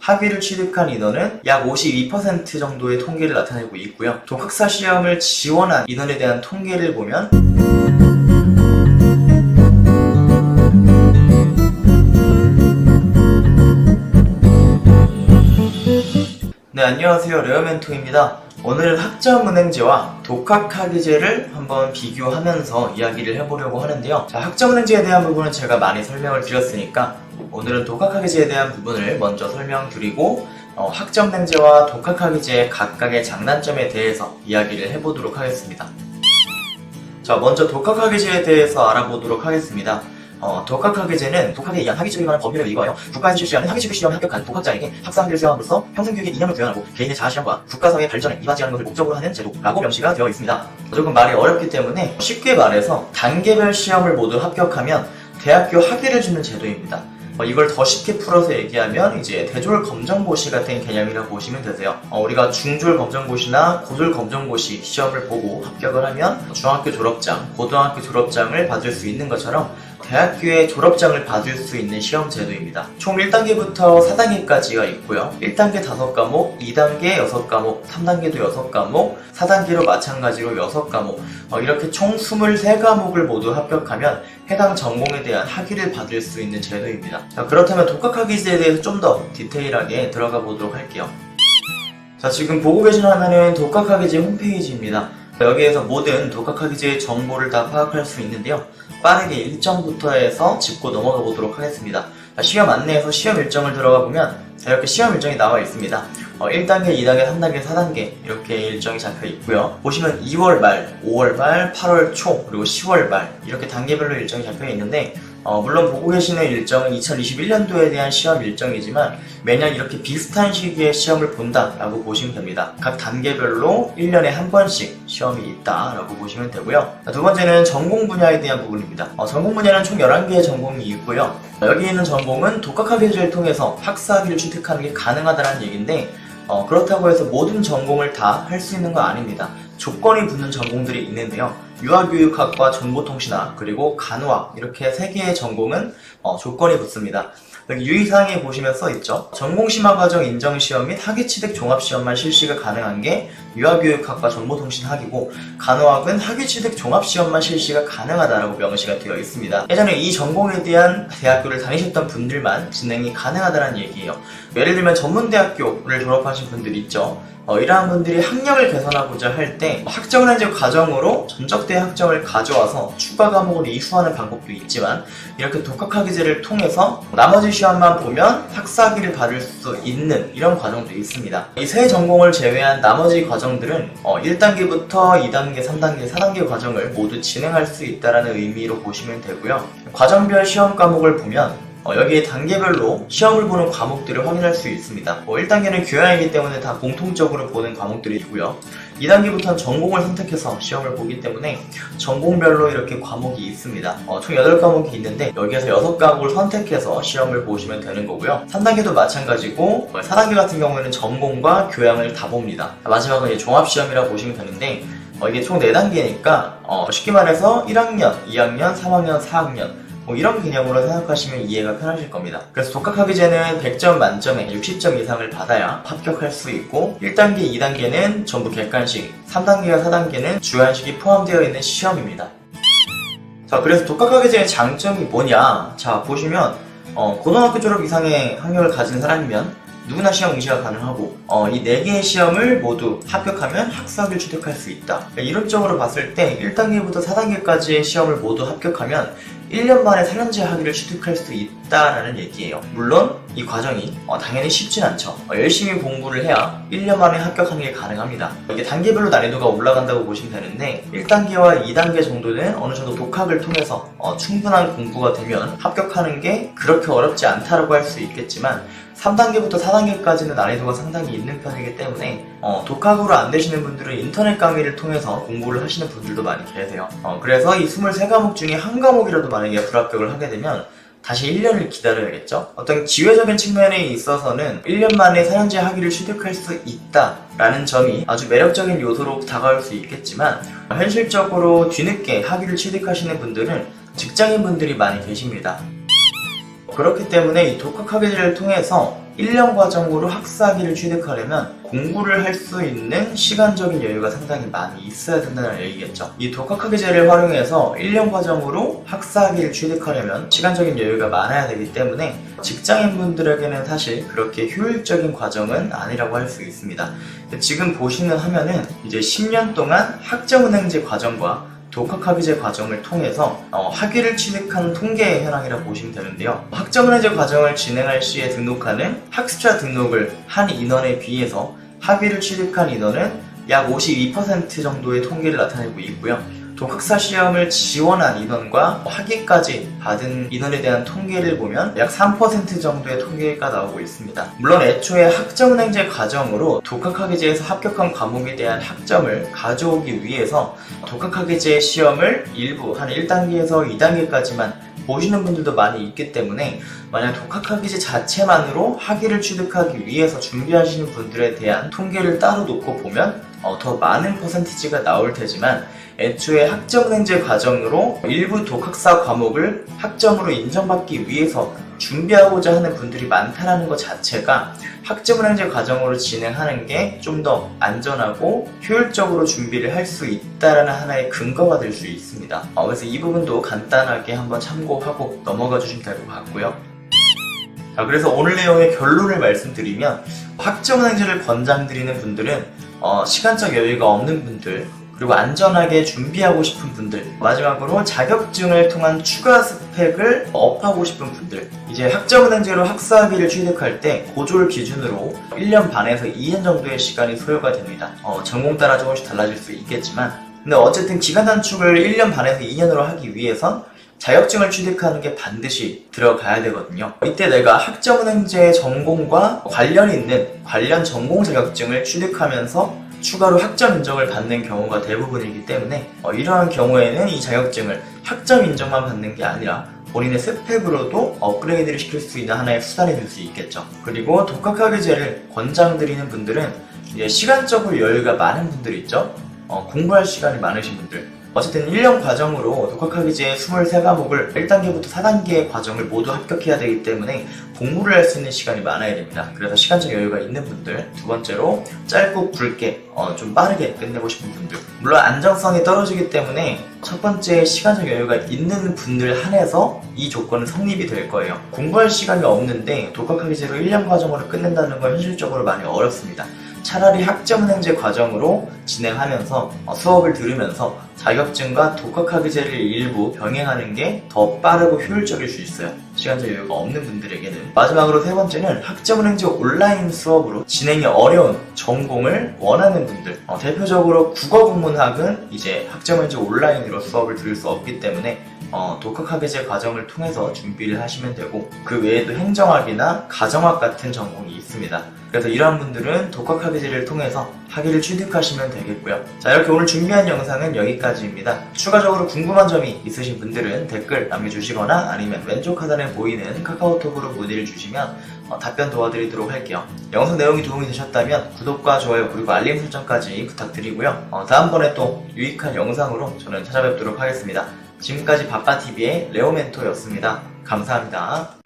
학위를 취득한 인원은 약 52% 정도의 통계를 나타내고 있고요. 독학사 시험을 지원한 인원에 대한 통계를 보면 네, 안녕하세요. 레어멘토입니다. 오늘은 학점은행제와 독학학위제를 한번 비교하면서 이야기를 해보려고 하는데요. 자, 학점은행제에 대한 부분은 제가 많이 설명을 드렸으니까 오늘은 독학학위제에 대한 부분을 먼저 설명드리고 어, 학점은행제와 독학학위제의 각각의 장단점에 대해서 이야기를 해보도록 하겠습니다. 자, 먼저 독학학위제에 대해서 알아보도록 하겠습니다. 어, 독학학위제는 독학에 의한 학위 취득에 관한 법률에 의거하여 국가에서 실시하는 학위 취득 시험에 합격한 독학자에게 학사학위를 수여함으로써 평생교육에 이념을 부여하고 개인의 자아실현과 국가사회의 발전에 이바지하는 것을 목적으로 하는 제도라고 명시가 되어 있습니다. 조금 말이 어렵기 때문에 쉽게 말해서 단계별 시험을 모두 합격하면 대학교 학위를 주는 제도입니다. 어, 이걸 더 쉽게 풀어서 얘기하면 이제 대졸 검정고시 같은 개념이라고 보시면 되세요. 어, 우리가 중졸 검정고시나 고졸 검정고시 시험을 보고 합격을 하면 중학교 졸업장, 고등학교 졸업장을 받을 수 있는 것처럼 대학교의 졸업장을 받을 수 있는 시험 제도입니다. 총 1단계부터 4단계까지가 있고요. 1단계 5과목, 2단계 6과목, 3단계도 6과목, 4단계로 마찬가지로 6과목, 어, 이렇게 총 23과목을 모두 합격하면 해당 전공에 대한 학위를 받을 수 있는 제도입니다. 자, 그렇다면 독학학위제에 대해서 좀 더 디테일하게 들어가 보도록 할게요. 자, 지금 보고 계신 화면은 독학학위제 홈페이지입니다. 여기에서 모든 독학학위제의 정보를 다 파악할 수 있는데요. 빠르게 일정부터 해서 짚고 넘어가 보도록 하겠습니다. 자, 시험 안내에서 시험 일정을 들어가 보면 자, 이렇게 시험 일정이 나와 있습니다. 어, 1단계, 2단계, 3단계, 4단계 이렇게 일정이 잡혀 있고요. 보시면 2월 말, 5월 말, 8월 초, 그리고 10월 말 이렇게 단계별로 일정이 잡혀 있는데 어, 물론 보고 계시는 일정은 2021년도에 대한 시험 일정이지만 매년 이렇게 비슷한 시기에 시험을 본다라고 보시면 됩니다. 각 단계별로 1년에 한 번씩 시험이 있다라고 보시면 되고요. 자, 두 번째는 전공 분야에 대한 부분입니다. 어, 전공 분야는 총 11개의 전공이 있고요. 어, 여기 있는 전공은 독학학위제를 통해서 학사학위를 취득하는 게 가능하다는 얘기인데 어, 그렇다고 해서 모든 전공을 다 할 수 있는 거 아닙니다. 조건이 붙는 전공들이 있는데요. 유아교육학과 정보통신학 그리고 간호학 이렇게 세 개의 전공은 어, 조건이 붙습니다. 여기 유의사항에 보시면 써 있죠. 전공심화과정 인정시험 및 학위취득 종합시험만 실시가 가능한 게 유아교육학과 정보통신학이고 간호학은 학위취득 종합시험만 실시가 가능하다라고 명시가 되어 있습니다. 예전에 이 전공에 대한 대학교를 다니셨던 분들만 진행이 가능하다는 얘기예요. 예를 들면 전문대학교를 졸업하신 분들 있죠. 어, 이러한 분들이 학력을 개선하고자 할 때 학점은행제 과정으로 전적대 학점을 가져와서 추가 과목을 이수하는 방법도 있지만 이렇게 독학학위제를 통해서 나머지 시험만 보면 학사학위를 받을 수 있는 이런 과정도 있습니다. 이 세 전공을 제외한 나머지 과정 들은 어, 1단계부터 2단계, 3단계, 4단계 과정을 모두 진행할 수 있다는 의미로 보시면 되고요. 과정별 시험 과목을 보면 어, 여기에 단계별로 시험을 보는 과목들을 확인할 수 있습니다. 뭐 1단계는 교양이기 때문에 다 공통적으로 보는 과목들이고요. 2단계부터는 전공을 선택해서 시험을 보기 때문에 전공별로 이렇게 과목이 있습니다. 어, 총 8과목이 있는데 여기에서 6과목을 선택해서 시험을 보시면 되는 거고요. 3단계도 마찬가지고 4단계 같은 경우에는 전공과 교양을 다 봅니다. 마지막은 종합시험이라고 보시면 되는데 어, 이게 총 4단계니까 어, 쉽게 말해서 1학년, 2학년, 3학년, 4학년 뭐 이런 개념으로 생각하시면 이해가 편하실 겁니다. 그래서 독학학위제는 100점 만점에 60점 이상을 받아야 합격할 수 있고 1단계, 2단계는 전부 객관식, 3단계와 4단계는 주관식이 포함되어 있는 시험입니다. 자, 그래서 독학학위제의 장점이 뭐냐? 자, 보시면 어, 고등학교 졸업 이상의 학력을 가진 사람이면 누구나 시험 응시가 가능하고 어, 이 4개의 시험을 모두 합격하면 학사학위를 취득할 수 있다. 이론적으로 봤을 때 1단계부터 4단계까지의 시험을 모두 합격하면 1년 만에 4년제 학위를 취득할 수 있다라는 얘기예요. 물론 이 과정이 어, 당연히 쉽진 않죠. 어, 열심히 공부를 해야 1년 만에 합격하는 게 가능합니다. 이게 단계별로 난이도가 올라간다고 보시면 되는데 1단계와 2단계 정도는 어느 정도 독학을 통해서 어, 충분한 공부가 되면 합격하는 게 그렇게 어렵지 않다라고 할 수 있겠지만 3단계부터 4단계까지는 난이도가 상당히 있는 편이기 때문에 어, 독학으로 안 되시는 분들은 인터넷 강의를 통해서 공부를 하시는 분들도 많이 계세요. 어, 그래서 이 23과목 중에 한 과목이라도 만약에 불합격을 하게 되면 다시 1년을 기다려야겠죠? 어떤 지회적인 측면에 있어서는 1년 만에 4년제 학위를 취득할 수 있다라는 점이 아주 매력적인 요소로 다가올 수 있겠지만 현실적으로 뒤늦게 학위를 취득하시는 분들은 직장인 분들이 많이 계십니다. 그렇기 때문에 이 독학학위제를 통해서 1년 과정으로 학사학위를 취득하려면 공부를 할 수 있는 시간적인 여유가 상당히 많이 있어야 된다는 얘기겠죠. 이 독학학위제를 활용해서 1년 과정으로 학사학위를 취득하려면 시간적인 여유가 많아야 되기 때문에 직장인분들에게는 사실 그렇게 효율적인 과정은 아니라고 할 수 있습니다. 지금 보시는 화면은 이제 10년 동안 학점은행제 과정과 독학학위제 과정을 통해서 어, 학위를 취득한 통계의 현황이라고 보시면 되는데요. 학점은행제 과정을 진행할 시에 등록하는 학습자 등록을 한 인원에 비해서 학위를 취득한 인원은 약 52% 정도의 통계를 나타내고 있고요. 독학사 시험을 지원한 인원과 학위까지 받은 인원에 대한 통계를 보면 약 3% 정도의 통계가 나오고 있습니다. 물론 애초에 학점은행제 과정으로 독학학위제에서 합격한 과목에 대한 학점을 가져오기 위해서 독학학위제 시험을 일부 한 1단계에서 2단계까지만 보시는 분들도 많이 있기 때문에 만약 독학학위제 자체만으로 학위를 취득하기 위해서 준비하시는 분들에 대한 통계를 따로 놓고 보면 어, 더 많은 퍼센티지가 나올 테지만 애초에 학점은행제 과정으로 일부 독학사 과목을 학점으로 인정받기 위해서 준비하고자 하는 분들이 많다는 것 자체가 학점은행제 과정으로 진행하는 게 좀 더 안전하고 효율적으로 준비를 할 수 있다라는 하나의 근거가 될 수 있습니다. 어, 그래서 이 부분도 간단하게 한번 참고하고 넘어가 주시면 될 것 같고요. 자, 그래서 오늘 내용의 결론을 말씀드리면 학점은행제를 권장드리는 분들은 어, 시간적 여유가 없는 분들 그리고 안전하게 준비하고 싶은 분들 마지막으로 자격증을 통한 추가 스펙을 업하고 싶은 분들. 이제 학점은행제로 학사학위를 취득할 때 고졸 기준으로 1년 반에서 2년 정도의 시간이 소요가 됩니다. 어, 전공 따라 조금씩 달라질 수 있겠지만. 근데 어쨌든 기간 단축을 1년 반에서 2년으로 하기 위해선 자격증을 취득하는 게 반드시 들어가야 되거든요. 이때 내가 학점은행제 전공과 관련 있는 관련 전공 자격증을 취득하면서 추가로 학점 인정을 받는 경우가 대부분이기 때문에 어, 이러한 경우에는 이 자격증을 학점 인정만 받는 게 아니라 본인의 스펙으로도 업그레이드를 시킬 수 있는 하나의 수단이 될 수 있겠죠. 그리고 독학학위제를 권장드리는 분들은 이제 시간적으로 여유가 많은 분들 있죠. 어, 공부할 시간이 많으신 분들 어쨌든 1년 과정으로 독학학위제 23과목을 1단계부터 4단계의 과정을 모두 합격해야 되기 때문에 공부를 할 수 있는 시간이 많아야 됩니다. 그래서 시간적 여유가 있는 분들 두 번째로 짧고 굵게 어, 좀 빠르게 끝내고 싶은 분들 물론 안정성이 떨어지기 때문에 첫 번째 시간적 여유가 있는 분들 한해서 이 조건은 성립이 될 거예요. 공부할 시간이 없는데 독학학위제로 1년 과정으로 끝낸다는 건 현실적으로 많이 어렵습니다. 차라리 학점은행제 과정으로 진행하면서 어, 수업을 들으면서 자격증과 독학학위제를 일부 병행하는 게 더 빠르고 효율적일 수 있어요. 시간적 여유가 없는 분들에게는 마지막으로 세 번째는 학점은행제 온라인 수업으로 진행이 어려운 전공을 원하는 분들 어, 대표적으로 국어국문학은 이제 학점은행제 온라인으로 수업을 들을 수 없기 때문에 어, 독학학위제 과정을 통해서 준비를 하시면 되고 그 외에도 행정학이나 가정학 같은 전공이 있습니다. 그래서 이러한 분들은 독학학위제를 통해서 학위를 취득하시면 되겠고요. 자 이렇게 오늘 준비한 영상은 여기까지입니다. 추가적으로 궁금한 점이 있으신 분들은 댓글 남겨주시거나 아니면 왼쪽 하단에 보이는 카카오톡으로 문의를 주시면 어, 답변 도와드리도록 할게요. 영상 내용이 도움이 되셨다면 구독과 좋아요 그리고 알림 설정까지 부탁드리고요. 어, 다음번에 또 유익한 영상으로 저는 찾아뵙도록 하겠습니다. 지금까지 바빠TV의 레오멘토였습니다. 감사합니다.